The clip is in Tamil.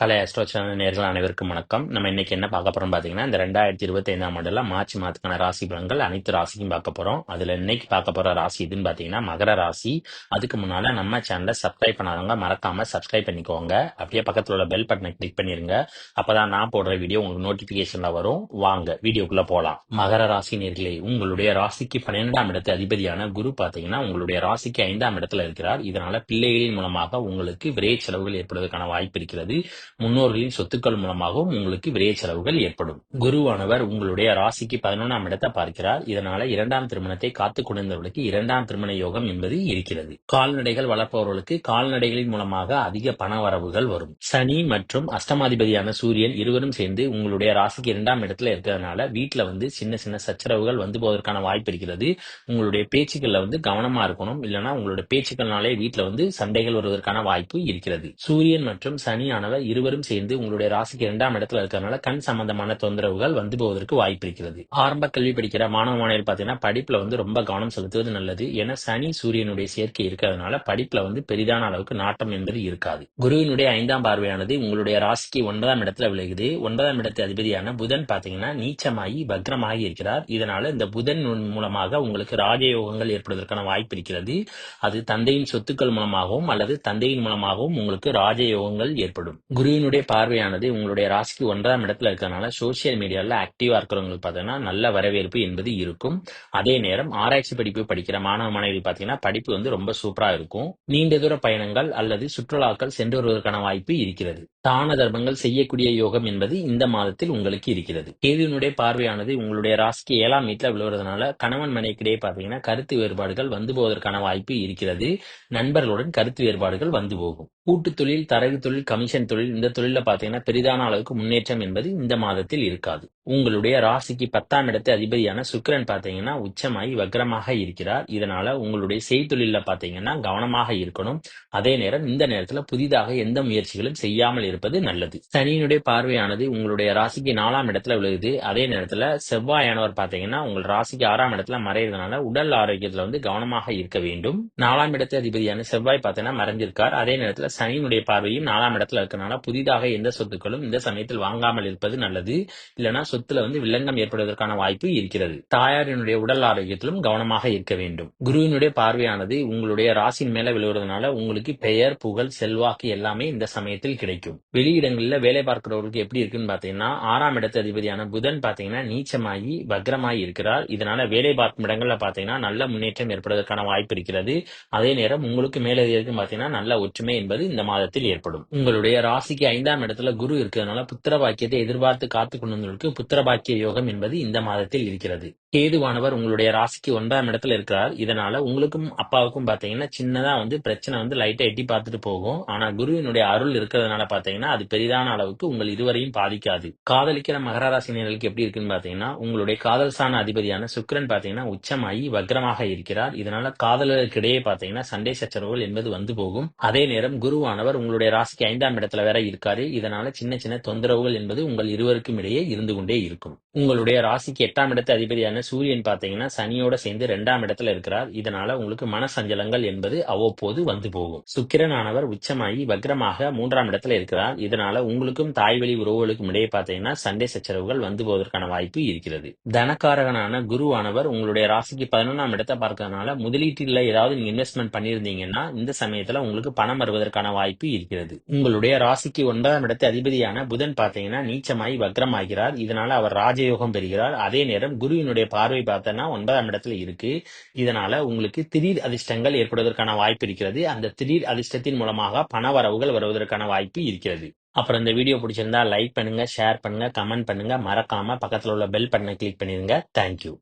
கலை அஸ்ட்ரோ சேனல் நேர்கள் அனைவருக்கும் வணக்கம். நம்ம இன்னைக்கு என்ன பார்க்க போறோம் பாத்தீங்கன்னா இந்த ரெண்டாயிரத்தி இருபத்தி ஐந்தாம் ஆண்டுல மார்ச் மாதத்துக்கான ராசி பலன்கள் அனைத்து ராசிக்கும் பார்க்க போறோம். அதுல இன்னைக்கு பார்க்க போற ராசி எதுன்னு பாத்தீங்கன்னா மகர ராசி. அதுக்கு முன்னால நம்ம சேனலை சப்ஸ்கிரைப் பண்ணாதவங்க மறக்காம சப்ஸ்கிரைப் பண்ணிக்கோங்க. அப்படியே பக்கத்துல உள்ள பெல் பட்டனை கிளிக் பண்ணிருங்க. அப்பதான் நான் போடுற வீடியோ உங்களுக்கு நோட்டிபிகேஷன்ல வரும். வாங்க வீடியோக்குள்ள போலாம். மகர ராசி நேர்களே உங்களுடைய ராசிக்கு பன்னிரெண்டாம் இடத்து அதிபதியான குரு பாத்தீங்கன்னா உங்களுடைய ராசிக்கு ஐந்தாம் இடத்துல இருக்கிறார். இதனால பிள்ளைகளின் மூலமாக உங்களுக்கு விரை செலவுகள் ஏற்படுவதற்கான வாய்ப்பு இருக்கிறது. முன்னோர்களின் சொத்துக்கள் மூலமாகவும் உங்களுக்கு விரைய செலவுகள் ஏற்படும். குருவானவர் உங்களுடைய ராசிக்கு பதினொன்றாம் இடத்தை பார்க்கிறார். இதனால இரண்டாம் திருமணத்தை காத்து கொண்டிருந்தவர்களுக்கு இரண்டாம் திருமண யோகம் என்பது இருக்கிறது. கால்நடைகள் வளர்ப்பவர்களுக்கு கால்நடைகளின் மூலமாக அதிக பண வரவுகள் வரும். சனி மற்றும் அஷ்டமாதிபதியான சூரியன் இருவரும் சேர்ந்து உங்களுடைய ராசிக்கு இரண்டாம் இடத்துல இருக்கிறதுனால வீட்டுல வந்து சின்ன சின்ன சச்சரவுகள் வந்து போவதற்கான வாய்ப்பு இருக்கிறது. உங்களுடைய பேச்சுக்கள்ல வந்து கவனமா இருக்கணும். இல்லைன்னா உங்களுடைய பேச்சுக்கள்னாலே வீட்டுல வந்து சண்டைகள் வருவதற்கான வாய்ப்பு இருக்கிறது. சூரியன் மற்றும் சனியானவர் இருவரும் சேர்ந்து உங்களுடைய ராசிக்கு இரண்டாம் இடத்துல இருக்கிறதுனால கண் சம்பந்தமான தொந்தரவுகள் வந்து போவதற்கு வாய்ப்பு இருக்கிறது. ஆரம்ப கல்வி படிக்கிற மாணவ மாணவர் பாத்தீங்கன்னா படிப்புல வந்து ரொம்ப கவனம் செலுத்துவது நல்லது. ஏன்னா சனி சூரியனுடைய சேர்க்கை இருக்கிறதுனால படிப்புல வந்து பெரிதான அளவுக்கு நாட்டம் என்பது இருக்காது. குருவினுடைய ஐந்தாம் பார்வையானது உங்களுடைய ராசிக்கு ஒன்பதாம் இடத்துல விளையுது. ஒன்பதாம் இடத்து அதிபதியான புதன் பாத்தீங்கன்னா நீச்சமாகி பக்ரமாகி இருக்கிறார். இதனால இந்த புதன் மூலமாக உங்களுக்கு ராஜயோகங்கள் ஏற்படுவதற்கான வாய்ப்பு இருக்கிறது. அது தந்தையின் சொத்துக்கள் மூலமாகவும் அல்லது தந்தையின் மூலமாகவும் உங்களுக்கு ராஜயோகங்கள் ஏற்படும். குருவினுடைய பார்வையானது உங்களுடைய ராசிக்கு ஒன்றாம் இடத்துல இருக்கிறதுனால சோசியல் மீடியால ஆக்டிவா இருக்கிறவங்களுக்கு பார்த்தீங்கன்னா நல்ல வரவேற்பு என்பது இருக்கும். அதே நேரம் ஆராய்ச்சி படிப்பு படிக்கிற மாணவ மாணவிகள் பார்த்தீங்கன்னா படிப்பு வந்து ரொம்ப சூப்பரா இருக்கும். நீண்ட தூர பயணங்கள் அல்லது சுற்றுலாக்கள் சென்று வருவதற்கான வாய்ப்பு இருக்கிறது. தான தர்மங்கள் செய்யக்கூடிய யோகம் என்பது இந்த மாதத்தில் உங்களுக்கு இருக்கிறது. கேதுவினுடைய பார்வையானது உங்களுடைய ராசிக்கு ஏழாம் வீட்டில் விழுவதனால கணவன் மனைக்கிடையே பார்த்தீங்கன்னா கருத்து வேறுபாடுகள் வந்து போவதற்கான வாய்ப்பு இருக்கிறது. நண்பர்களுடன் கருத்து வேறுபாடுகள் வந்து போகும். கூட்டு தொழில் தரகு தொழில் கமிஷன் தொழில் இந்த தொழில பாத்தீங்கன்னா பெரிதான அளவுக்கு முன்னேற்றம் என்பது இந்த மாதத்தில் இருக்காது. உங்களுடைய ராசிக்கு பத்தாம் இடத்து அதிபதியான சுக்கிரன் பாத்தீங்கன்னா உச்சமாகி வக்ரமாக இருக்கிறார். இதனால உங்களுடைய செய்தொழில பாத்தீங்கன்னா கவனமாக இருக்கணும். அதே நேரம் இந்த நேரத்துல புதிதாக எந்த முயற்சிகளும் செய்யாமல் இருப்பது நல்லது. சனியினுடைய பார்வையானது உங்களுடைய ராசிக்கு நாலாம் இடத்துல விழுகுது. அதே நேரத்துல செவ்வாயானவர் பாத்தீங்கன்னா உங்கள் ராசிக்கு ஆறாம் இடத்துல மறையிறதுனால உடல் ஆரோக்கியத்துல வந்து கவனமாக இருக்க வேண்டும். நாலாம் இடத்து அதிபதியான செவ்வாய் பார்த்தீங்கன்னா மறைஞ்சிருக்கார். அதே நேரத்துல சனியினுடைய பார்வையும் நாலாம் இடத்துல இருக்கனால புதிதாக எந்த சொத்துக்களும் இந்த சமயத்தில் வாங்காமல் இருப்பது நல்லது. இல்லைன்னா சொத்துல வந்து வில்லங்கம் ஏற்படுவதற்கான வாய்ப்பு இருக்கிறது. தாயாரினுடைய உடல் ஆரோக்கியத்திலும் கவனமாக இருக்க வேண்டும். குருவினுடைய பார்வையானது உங்களுடைய ராசின் மேல விழுவதனால உங்களுக்கு பெயர் புகழ் செல்வாக்கு எல்லாமே இந்த சமயத்தில் கிடைக்கும். வெளியிடங்களில் வேலை பார்க்கிறவர்களுக்கு எப்படி இருக்குன்னு பாத்தீங்கன்னா ஆறாம் இடத்து அதிபதியான புதன் பாத்தீங்கன்னா நீச்சமாகி வக்ரமாகி இருக்கிறார். இதனால வேலை பார்க்கும் இடங்கள்ல பாத்தீங்கன்னா நல்ல முன்னேற்றம் ஏற்படுவதற்கான வாய்ப்பு இருக்கிறது. அதே நேரம் உங்களுக்கு மேலதிகாரிக்கும் பாத்தீங்கன்னா நல்ல ஒற்றுமை என்பது இந்த மாதத்தில் ஏற்படும். உங்களுடைய ராசிக்கு ஐந்தாம் இடத்துல குரு இருக்கிறதுனால புத்திர பாக்கியத்தை எதிர்பார்த்து காத்து கொண்டவர்களுக்கு புத்திரபாக்கிய யோகம் என்பது இந்த மாதத்தில் இருக்கிறது. கேதுவானவர் உங்களுடைய ராசிக்கு ஒன்பதாம் இடத்துல இருக்கிறார். இதனால உங்களுக்கும் அப்பாவுக்கும் பாத்தீங்கன்னா சின்னதா வந்து பிரச்சனை வந்து லைட்டா எட்டி பார்த்துட்டு போகும். ஆனா குருவினுடைய அருள் இருக்கிறதுனால பாத்தீங்கன்னா அது பெரிதான அளவுக்கு உங்கள் இருவரையும் பாதிக்காது. காதலிக்கிற மகர ராசினியர்களுக்கு எப்படி இருக்குன்னு பாத்தீங்கன்னா உங்களுடைய காதல் சாண அதிபதியான சுக்கரன் பாத்தீங்கன்னா உச்சமாகி வக்ரமாக இருக்கிறார். இதனால காதலர்களுக்கு இடையே பாத்தீங்கன்னா சண்டை சச்சரவுகள் என்பது வந்து போகும். அதே நேரம் குருவானவர் உங்களுடைய ராசிக்கு ஐந்தாம் இடத்துல வேற இருக்காரு. இதனால சின்ன சின்ன தொந்தரவுகள் என்பது உங்கள் இருவருக்கும் இடையே இருந்து கொண்டே இருக்கும். உங்களுடைய ராசிக்கு எட்டாம் இடத்து அதிபதியான சூரியன் பாத்தீங்கன்னா சனியோட சேர்ந்து ரெண்டாம் இடத்துல இருக்கிறார். இதனால உங்களுக்கு மனசஞ்சலங்கள் என்பது அவ்வப்போது வந்து போகும். சுக்கிரனானவர் உச்சமாகி வக்ரமாக மூன்றாம் இடத்துல இருக்கிறார். இதனால உங்களுக்கும் தாய்வழி உறவுகளுக்கும் இடையே பாத்தீங்கன்னா சண்டை சச்சரவுகள் வந்து போவதற்கான வாய்ப்பு இருக்கிறது. தனக்காரகனான குருவானவர் உங்களுடைய ராசிக்கு பதினொன்றாம் இடத்தை பார்க்கறதுனால முதலீட்டில் ஏதாவது நீங்க இன்வெஸ்ட்மெண்ட் பண்ணியிருந்தீங்கன்னா இந்த சமயத்துல உங்களுக்கு பணம் வருவதற்கான வாய்ப்பு இருக்கிறது. உங்களுடைய ராசிக்கு ஒன்பதாம் இடத்து அதிபதியான புதன் பாத்தீங்கன்னா நீச்சமாகி வக்ரமாகிறார். இதனால் அவர் ராஜயோகம் பெறுகிறார். அதே நேரம் குருவினுடைய பார்வை பார்த்தோன்னா ஒன்பதாம் இடத்துல இருக்கு. இதனால உங்களுக்கு திடீர் அதிர்ஷ்டங்கள் ஏற்படுவதற்கான வாய்ப்பு இருக்கிறது. அந்த திடீர் அதிர்ஷ்டத்தின் மூலமாக பண வரவுகள் வருவதற்கான வாய்ப்பு இருக்கிறது. அப்புறம் இந்த வீடியோ பிடிச்சிருந்தா லைக் பண்ணுங்க ஷேர் பண்ணுங்க கமெண்ட் பண்ணுங்க. மறக்காம பக்கத்துல உள்ள பெல் பட்டனை கிளிக் பண்ணிருங்க. தேங்க்யூ